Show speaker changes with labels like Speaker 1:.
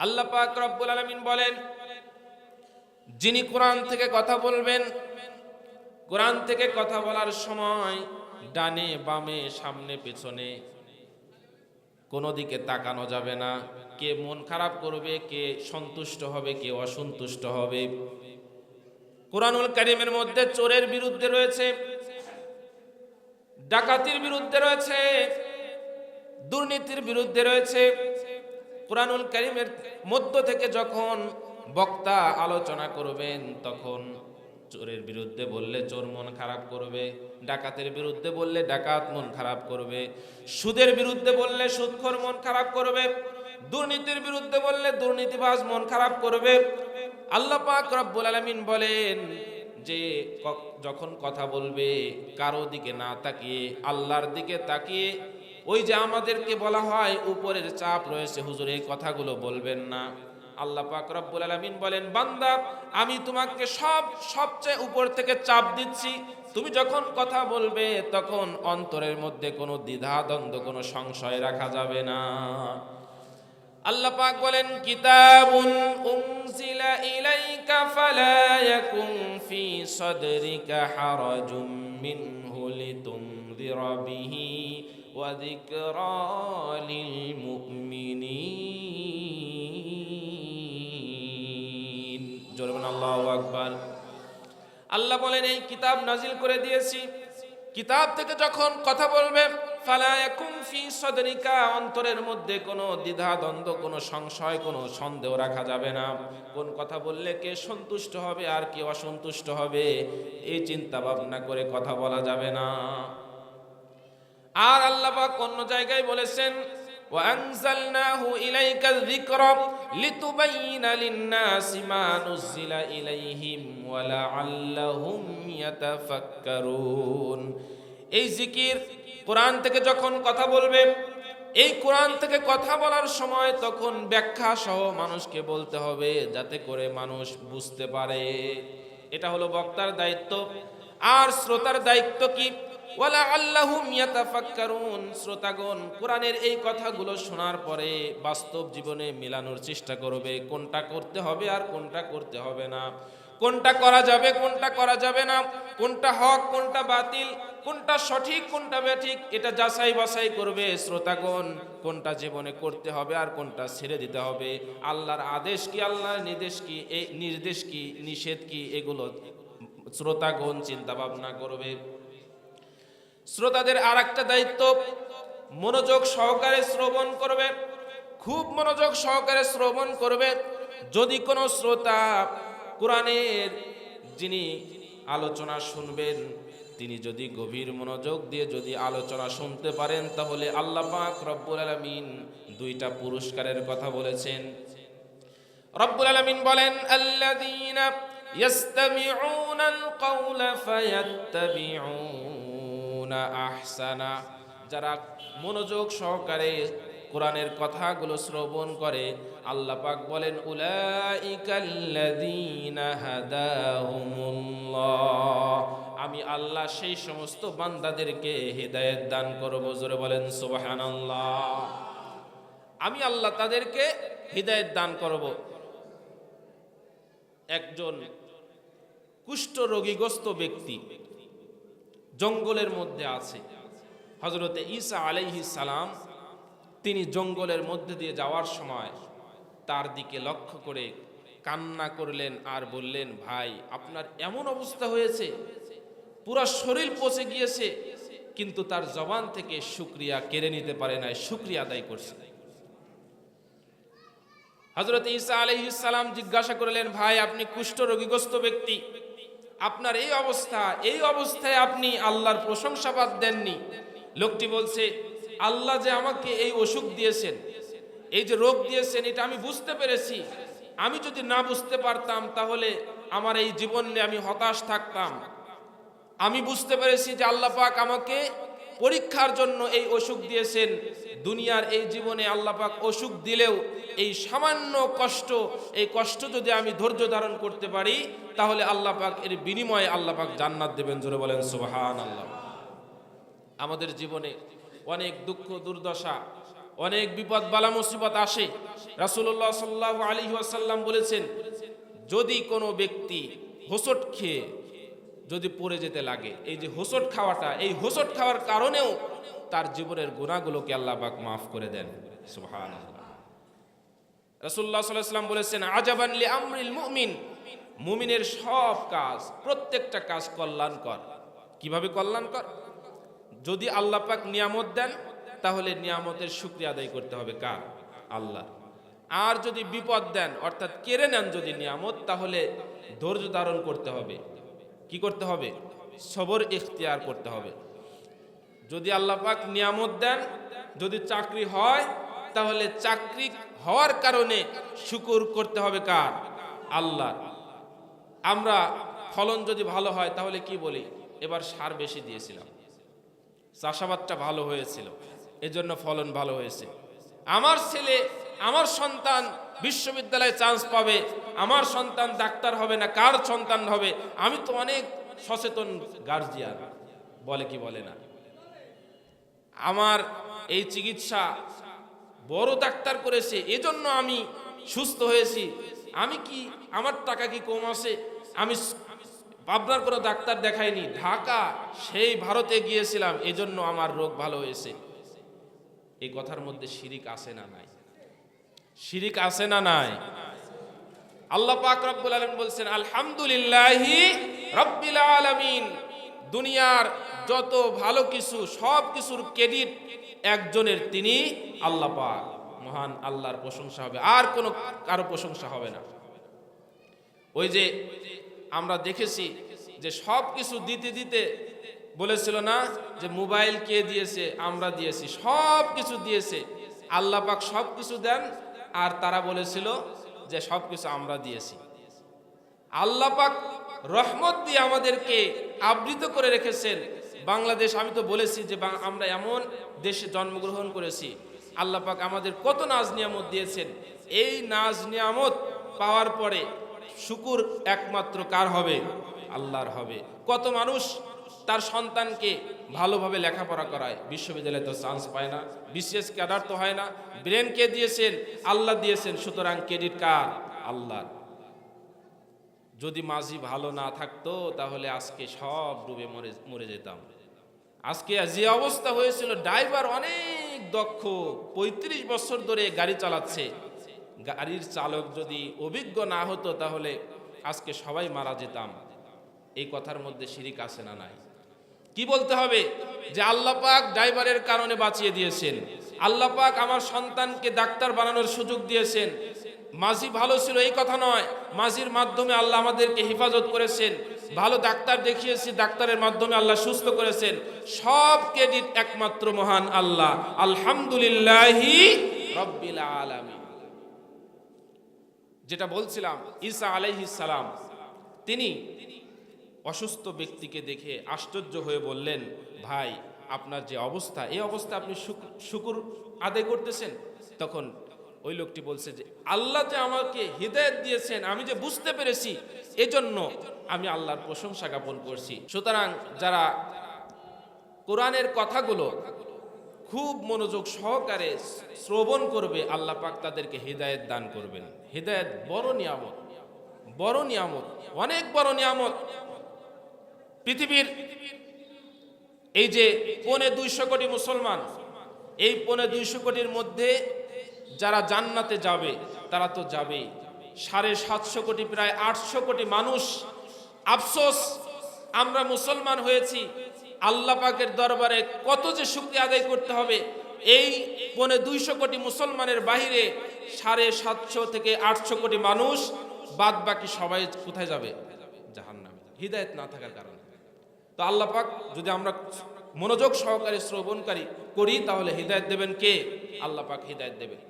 Speaker 1: আল্লাহ পাক রব্বুল আলামিন বলেন, যিনি কোরআন থেকে কথা বলবেন, কোরআন থেকে কথা বলার সময় ডানে, বামে, সামনে, পেছনে কোনো দিকে তাকানো যাবে না। কে মন খারাপ করবে, কে সন্তুষ্ট হবে, কে অসন্তুষ্ট হবে। কোরআনুল কারিমের মধ্যে চোরের বিরুদ্ধে রয়েছে, ডাকাতির বিরুদ্ধে রয়েছে, দুর্নীতির বিরুদ্ধে রয়েছে কোরআনুল কারিমের মধ্য থেকে যখন বক্তা আলোচনা করবেন, তখন চোরের বিরুদ্ধে বললে চোর মন খারাপ করবে, ডাকাতের বিরুদ্ধে বললে ডাকাত মন খারাপ করবে, সুদের বিরুদ্ধে বললে সুদখোর মন খারাপ করবে, দুর্নীতির বিরুদ্ধে বললে দুর্নীতিবাজ মন খারাপ করবে। আল্লাহ পাক রব্বুল আলামিন বলেন যে যখন কথা বলবে, কারও দিকে না তাকিয়ে, আল্লাহর দিকে তাকিয়ে ওই যে আমাদেরকে বলা হয়, উপরের চাপ রয়েছে। হুজুর, এই কথাগুলো বলবেন না। আল্লাহ পাক রব্বুল আলামিন বলেন, বান্দা, আমি তোমাকে সব, সবচেয়ে উপর থেকে চাপ দিচ্ছি। তুমি যখন কথা বলবে, তখন অন্তরের মধ্যে কোনো দ্বিধা, দ্বন্দ্ব, কোনো সংশয় রাখা যাবে না। আল্লাহ পাক বলেন, কিতাবুন উনজিলা ইলাইকা ফালা ইয়াকুন ফি সাদরিকা হারাজুম মিনহু লিতুনযিরা বিহি যিকরা লিল মুমিনিন। জোরে বলেন, আল্লাহ বলেন, এই কিতাব নাজিল করে দিয়েছি। কিতাব থেকে যখন কথা বলবে অন্তরের মধ্যে কোনো দ্বিধা, দ্বন্দ্ব, কোনো সংশয়, কোনো সন্দেহ রাখা যাবে না। কোন কথা বললে কে সন্তুষ্ট হবে আর কে অসন্তুষ্ট হবে, এই চিন্তা ভাবনা করে কথা বলা যাবে না। আর আল্লাহ পাক অন্য জায়গায় বলেছেন وأنزلناه إليك الذكر لتبين للناس ما نزل إليهم ولعلهم يتفكرون এই জিকির কোরআন থেকে যখন কথা বলবে এই কোরআন থেকে কথা বলার সময় তখন ব্যাখ্যা সহ মানুষকে বলতে হবে যাতে করে মানুষ বুঝতে পারে এটা হলো বক্তার দায়িত্ব আর শ্রোতার দায়িত্ব কি ওয়ালা আল্লাহুম ইয়াতাফাক্কারুন। শ্রোতাগণ, কোরআনের এই কথাগুলো শোনার পরে বাস্তব জীবনে মেলানোর চেষ্টা করবে, কোনটা করতে হবে আর কোনটা করতে হবে না। কোনটা করা যাবে, কোনটা করা যাবে না, কোনটা হক, কোনটা বাতিল, কোনটা সঠিক, কোনটা ব্যাঠিক এটা যাচাই বাছাই করবে শ্রোতাগণ, কোনটা জীবনে করতে হবে আর কোনটা ছেড়ে দিতে হবে। আল্লাহর আদেশ কি, আল্লাহর নির্দেশ কি এই নির্দেশ কি, নিষেধ কি, এগুলো শ্রোতাগণ চিন্তা ভাবনা করবে। শ্রোতাদের আর একটা দায়িত্ব, মনোযোগ সহকারে শ্রবণ করবে, খুব মনোযোগ সহকারে শ্রবণ করবে যদি কোনো শ্রোতা কোরআনের যিনি আলোচনা শুনবেন, তিনি যদি গভীর মনোযোগ দিয়ে যদি আলোচনা শুনতে পারেন, তাহলে আল্লাহ পাক রব্বুল আলামিন দুইটা পুরস্কারের কথা বলেছেন। রব্বুল আলামিন বলেন, আল্লাযীনা ইয়াস্তামিউনাল কাওলা ফায়াত্তাবিউনা আহসানা। যারা মনোযোগ সহকারে কোরআনের কথাগুলো শ্রবণ করে, আল্লাহ পাক বলেন আমি আল্লাহ সেই সমস্ত বান্দাদেরকে হেদায়েত দান করব, জোরে বলেন, সুবহানাল্লাহ। আমি আল্লাহ তাদেরকে হৃদায়ত দান করব। একজন কুষ্ঠ রোগীগ্রস্ত ব্যক্তি জঙ্গলের মধ্যে আছে। হজরতে ঈসা আলাইহি সালাম তিনি জঙ্গলের মধ্যে দিয়ে যাওয়ার সময় তার দিকে লক্ষ্য করে কান্না করলেন আর বললেন, ভাই, আপনার এমন অবস্থা হয়েছে। পুরো শরীর পচে গিয়েছে, কিন্তু তার জবান থেকে শুক্রিয়া কেড়ে নিতে পারে নাই, শুক্রিয়া আদায় করছে। হজরত ঈসা আলহিসাল্লাম জিজ্ঞাসা করলেন, ভাই, আপনি কুষ্ঠ রোগীগ্রস্ত ব্যক্তি। আপনার এই অবস্থা, এই অবস্থায় আপনি আল্লাহর প্রশংসাবাদ দেননি। লোকটি বলছে, আল্লাহ যে আমাকে এই অসুখ দিয়েছেন, এই যে রোগ দিয়েছেন, এটা আমি বুঝতে পেরেছি। আমি যদি না বুঝতে পারতাম, তাহলে আমার এই জীবন নিয়ে আমি হতাশ থাকতাম। আমি বুঝতে পেরেছি যে আল্লাহ পাক আমাকে পরীক্ষার জন্য এই অসুখ দিয়েছেন। দুনিয়ার এই জীবনে আল্লাহ পাক অসুখ দিলেও এই সামান্য কষ্ট, এই কষ্ট যদি আমি ধৈর্য ধারণ করতে পারি, তাহলে আল্লাহ পাক এর বিনিময়ে আল্লাহ পাক জান্নাত দেবেন, জোরে বলেন সুবহান আল্লাহ আমাদের জীবনে অনেক দুঃখ, দুর্দশা, অনেক বিপদ, বালা মুসিবত আসে। রাসূলুল্লাহ সাল্লাল্লাহু আলাইহি ওয়াসাল্লাম বলেছেন, যদি কোনো ব্যক্তি হোসট খেয়ে যদি পড়ে যেতে লাগে। এই যে হোসট খাওয়াটা, এই হোসট খাওয়ার কারণেও তার জীবনের গুণাগুলোকে আল্লাহ পাক মাফ করে দেন। সুবহানাল্লাহ। রাসূলুল্লাহ সাল্লাল্লাহু বলেছেন, আজাবান লি আমরিল মুমিন। মুমিনের সব কাজ, প্রত্যেকটা কাজ কল্যাণকর। কীভাবে কল্যাণকর? যদি আল্লাহ পাক নিয়ামত দেন, তাহলে নিয়ামতের শুক্রিয়া আদায় করতে হবে কার? আল্লাহ। আর যদি বিপদ দেন, অর্থাৎ কেড়ে নেন যদি নিয়ামত, তাহলে ধৈর্য ধারণ করতে হবে। কি করতে হবে? সবর ইখতিয়ার করতে হবে। যদি আল্লাহ পাক নিয়ামত দেন, যদি চাকরি হয়, তাহলে চাকরি হওয়ার কারণে শুকুর করতে হবে কার? আল্লাহ আমরা ফলন যদি ভালো হয়, তাহলে কি বলি? এবার সার বেশি দিয়েছিলাম। চাষাবাদটা ভালো হয়েছিল। এজন্য ফলন ভালো হয়েছে। আমার ছেলে, আমার সন্তান বিশ্ববিদ্যালয়ে চান্স পাবে। আমার সন্তান ডাক্তার হবে না, কার সন্তান হবে? আমি তো অনেক সচেতন গার্জিয়ান বলে কি বলে না? আমার এই চিকিৎসা বড় ডাক্তার করেছে, এজন্য আমি সুস্থ হয়েছি। আমি কি, আমার টাকা কি কম আছে? আমি পাবনার কোনো ডাক্তার দেখাইনি, ঢাকা সেই ভারতে গিয়েছিলাম, এজন্য আমার রোগ ভালো হয়েছে। এই কথার মধ্যে শিরিক আছে না নাই? শিরিক আছে না নাই? আল্লাহ পাক রব্বুল আলামিন বলছেন, আলহামদুলিল্লাহি রব্বিল আলামিন। দুনিয়ার যত ভালো কিছু, সব কিছুর ক্রেডিট একজনের, তিনি আল্লাহ পাক। মহান আল্লাহর প্রশংসা হবে, আর কোনো কারও প্রশংসা হবে না। ওই যে আমরা দেখেছি যে সব কিছু দিতে দিতে বলেছিল না যে মোবাইল কে দিয়েছে, আমরা দিয়েছি, সব কিছু দিয়েছে। আল্লাহ পাক সব কিছু দেন, আর তারা বলেছিল যে সব কিছু আমরা দিয়েছি। আল্লাহ পাক রহমত দিয়ে আমাদেরকে আবৃত করে রেখেছেন। বাংলাদেশ, আমি তো বলেছি যে আমরা এমন দেশে জন্মগ্রহণ করেছি। আল্লাহ পাক আমাদের কত নাজ নিয়ামত দিয়েছেন। এই নাজ নিয়ামত পাওয়ার পরে শুকুর একমাত্র কার হবে? আল্লাহর হবে। কত মানুষ তার সন্তানকে ভালোভাবে লেখাপড়া করায়। বিশ্ববিদ্যালয়ে তো চান্স পায় না। বিশেষ ক্যাডার তো হয় না। ব্রেন কে দিয়েছেন? আল্লাহ দিয়েছেন। সুতরাং ক্রেডিট কার? আল্লাহ যদি মাঝি ভালো না থাকতো, তাহলে আজকে সব ডুবে মরে মরে যেতাম। আজকে যে অবস্থা হয়েছিল ড্রাইভার অনেক দক্ষ ৩৫ বছর ধরে গাড়ি চালাচ্ছে। গাড়ির চালক যদি অভিজ্ঞ না হতো, তাহলে আজকে সবাই মারা যেতাম। এই কথার মধ্যে শিরিক আছে না নাই? কি বলতে হবে? যে আল্লাহ পাক ড্রাইভারের কারণে বাঁচিয়ে দিয়েছেন। আল্লাহ পাক আমার সন্তানকে ডাক্তার বানানোর সুযোগ দিয়েছেন। মাঝি ভালো ছিল, এই কথা নয়। মাঝির মাধ্যমে আল্লাহ আমাদেরকে হেফাজত করেছেন। ভালো ডাক্তার দেখিয়েছি, ডাক্তারের মাধ্যমে আল্লাহ সুস্থ করেছেন। সব ক্রেডিট একমাত্র মহান আল্লাহ। আলহামদুলিল্লাহি যেটা বলছিলাম, ঈসা আলাইহিস সালাম। তিনি অসুস্থ ব্যক্তিকে দেখে আশ্চর্য হয়ে বললেন, ভাই, আপনার যে অবস্থা, এই অবস্থা আপনি শুক- শুকুর আদায় করতেছেন? তখন ওই লোকটি বলছে যে, আল্লাহ যে আমাকে হৃদয়ত দিয়েছেন, আমি যে বুঝতে পেরেছি, এজন্য আমি আল্লাহর প্রশংসা জ্ঞাপন করছি। সুতরাং যারা কোরআনের কথাগুলো খুব মনোযোগ সহকারে শ্রবণ করবে, আল্লাহ পাক তাদেরকে হৃদায়ত দান করবেন। হৃদায়ত বড় নিয়ামত বড় নিয়ামত, অনেক বড় নিয়ামত। পৃথিবীর এই যে পৌনে দুইশো কোটি মুসলমান, এই পৌনে দুইশো কোটির মধ্যে যারা জান্নাতে যাবে, তারা তো যাবেই। সাড়ে সাতশো কোটি, প্রায় আটশো কোটি মানুষ। আফসোস, আমরা মুসলমান হয়েছি। আল্লাহ পাকের দরবারে কত যে শুক্রিয়া আদায় করতে হবে। এই পৌনে দুইশো কোটি মুসলমানের বাহিরে সাড়ে সাতশো থেকে আটশো কোটি মানুষ বাদ বাকি সবাই কোথায় যাবে? জাহান্নামে। হৃদায়ত না থাকার কারণে। তো আল্লাহ পাক যদি আমরা মনোযোগ সহকারে শ্রবণকারী করি, তাহলে হৃদায়ত দেবেন কে? আল্লাহ পাক হৃদায়ত দেবেন